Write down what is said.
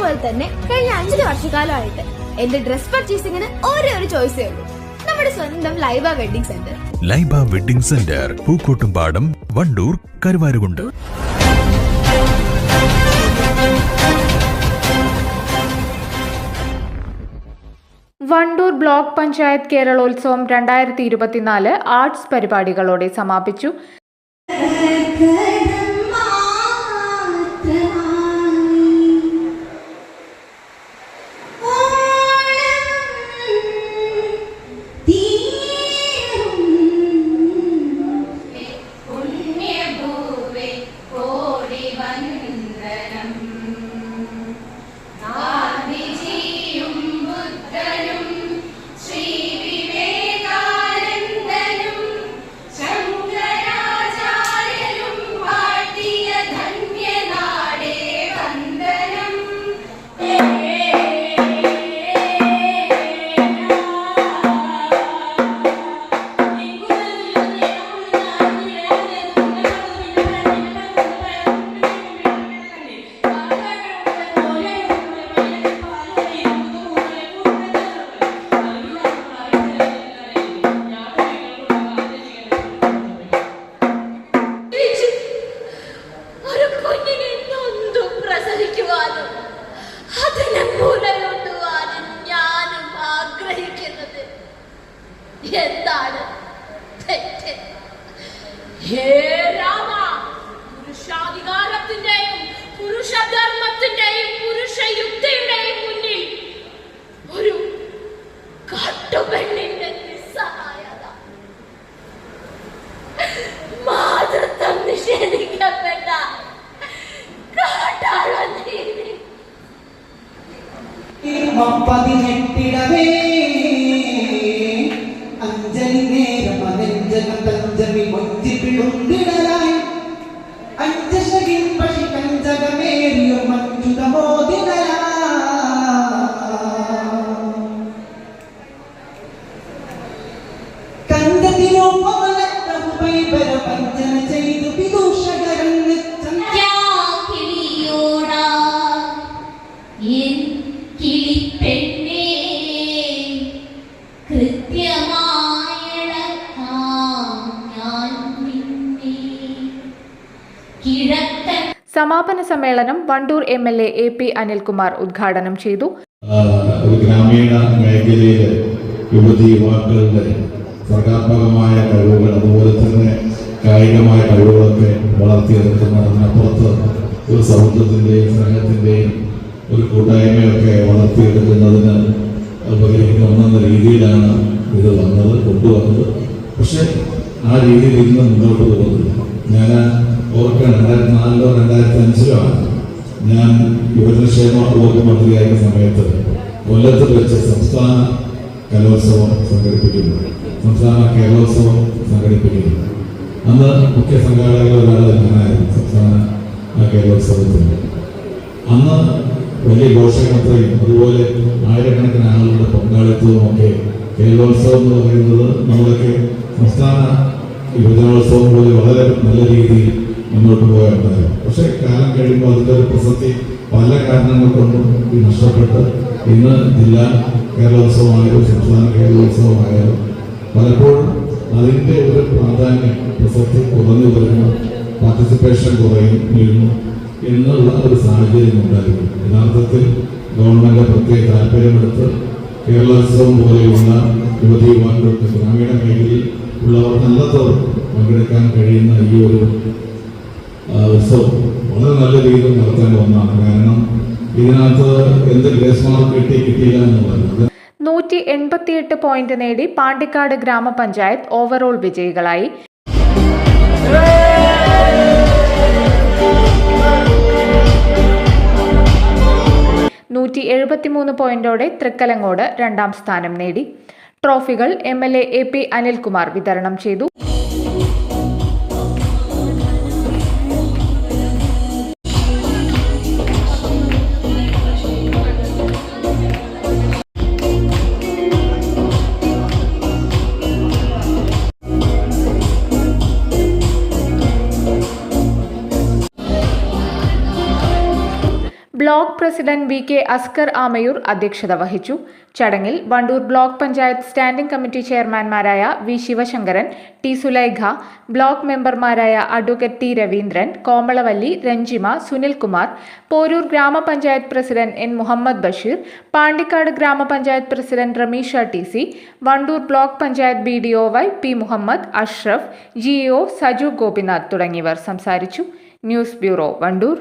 പോലെ തന്നെ കഴിഞ്ഞ അഞ്ചു വർഷക്കാലമായിട്ട് എന്റെ ഡ്രസ് പർച്ചേസിംഗിന് ഒരേ ഒരു ചോയ്സേ ഉള്ളൂ. നമ്മുടെ സ്വന്തം Laiba wedding centre Laiba wedding centre Pookkottumpadam Wandoor Karuvarakundu. Wandoor block panchayat Keralolsavam രണ്ടായിരത്തി ഇരുപത്തിനാല് ആർട്സ് പരിപാടികളോടെ സമാപിച്ചു. എന്താണ്? തെറ്റ്. ഹേ രാമ പുരുഷാധികാരത്തിന്റെയും പുരുഷധർമ്മത്തിന്റെയും പുരുഷയുക്തിയുടെയും മുന്നിൽ ഒരു കാട്ടുപെണ്ണിന്റെ നിസ്സഹായത. മാതൃത്വം നിഷേധിക്കപ്പെട്ട കാട്ടാളനീതി പതിനെട്ടിടവേ അഞ്ജലി നേരം അനഞ്ജനം തഞ്ചമി മൊഞ്ചി പിളുണ്ടിടലായി സമാപന സമ്മേളനം Wandoor M L A A P Anilkumar ഉദ്ഘാടനം ചെയ്തു. ഗ്രാമീണ മേഖലയിലെ യുവതി യുവാക്കളുടെ സർഗാത്മകമായ കഴിവുകൾ അതുപോലെ തന്നെ കായികമായ കഴിവുകളൊക്കെ വളർത്തിയെടുക്കുന്ന അതിനപ്പുറത്ത് ഒരു സൗഹൃദത്തിന്റെയും സ്നേഹത്തിന്റെയും ഒരു കൂട്ടായ്മയൊക്കെ വളർത്തിയെടുക്കുന്നതിന് ഉപകരിക്കുന്ന രീതിയിലാണ് ഇത് വന്നത് കൊണ്ടുവന്നത്. പക്ഷേ ആ രീതിയിൽ ഇന്ന് മുന്നോട്ട് ഓർക്കണം രണ്ടായിരത്തി നാലിലോ രണ്ടായിരത്തി അഞ്ചിലോ ആണ് ഞാൻ യുവജനക്ഷേമ വകുപ്പ് മന്ത്രിയായ സമയത്ത് കൊല്ലത്ത് വെച്ച് സംസ്ഥാന കലോത്സവം സംഘടിപ്പിക്കുന്നു. സംസ്ഥാന കേരളോത്സവം സംഘടിപ്പിക്കുന്നു. അന്ന് മുഖ്യ സംഘാടകർ ഒരാൾ ഞാനായിരുന്നു സംസ്ഥാന കേരളോത്സവത്തിന് അന്ന് വലിയ ഘോഷയാത്രയും അതുപോലെ ആയിരക്കണക്കിന് ആളുകളുടെ പങ്കാളിത്തവും ഒക്കെ കേരളോത്സവം എന്ന് പറയുന്നത് നമ്മളൊക്കെ സംസ്ഥാന യുവജനോത്സവം പോലെ വളരെ നല്ല രീതിയിൽ മുന്നോട്ട് പോയുണ്ടായിരുന്നു പക്ഷെ കാലം കഴിയുമ്പോൾ അതിന്റെ ഒരു പ്രസക്തി പല കാരണങ്ങൾ കൊണ്ടും നഷ്ടപ്പെട്ട് ഇന്ന് ജില്ലാ കേരളോത്സവമായാലും സംസ്ഥാന കേരളോത്സവമായാലും പലപ്പോഴും അതിന്റെ ഒരു പ്രാധാന്യം പ്രസക്തി കുറഞ്ഞു വരുന്നു പാർട്ടിസിപ്പേഷൻ കുറയുന്നു എന്നുള്ള ഒരു സാഹചര്യം ഉണ്ടായിരുന്നു യഥാർത്ഥത്തിൽ ഗവൺമെന്റ് പ്രത്യേക താല്പര്യമെടുത്ത് കേരളോത്സവം പോലെയുള്ള യുവതി യുവാക്കൾക്ക് ഗ്രാമീണ മേഖലയിൽ ഉള്ളവർ അല്ലാത്തവർ പങ്കെടുക്കാൻ കഴിയുന്ന ഈ ഒരു ഉത്സവം വളരെ നല്ല രീതിയിൽ നടത്തേണ്ട ഒന്നാണ്. കാരണം ഇതിനകത്ത് എന്ത് ഗ്രേസ് മാർക്ക് കിട്ടി കിട്ടിയില്ല എന്ന് പറയുന്നത്. നൂറ്റി എൺപത്തിയെട്ട് പോയിന്റ് നേടി പാണ്ടിക്കാട് ഗ്രാമപഞ്ചായത്ത് ഓവറോൾ വിജയികളായി. നൂറ്റി എഴുപത്തിമൂന്ന് പോയിന്റോടെ തൃക്കലങ്ങോട് രണ്ടാം സ്ഥാനം നേടി. ട്രോഫികൾ M L A A P Anilkumar വിതരണം ചെയ്തു. Block president V K Askar Amayur അധ്യക്ഷത വഹിച്ചു. ചടങ്ങിൽ Wandoor block panchayat standing committee ചെയർമാൻമാരായ V Sivasankaran T Sulaikha block മെമ്പർമാരായ advocate T Raveendran Komalavalli Ranjima Sunilkumar Porur grama panchayat president N Muhammad Basheer Pandikkad grama panchayat president Ramisha T C Wandoor block panchayat B D O Y P Muhammad Ashraf G O Saju Gopinath തുടങ്ങിയവർ സംസാരിച്ചു. News bureau Wandoor.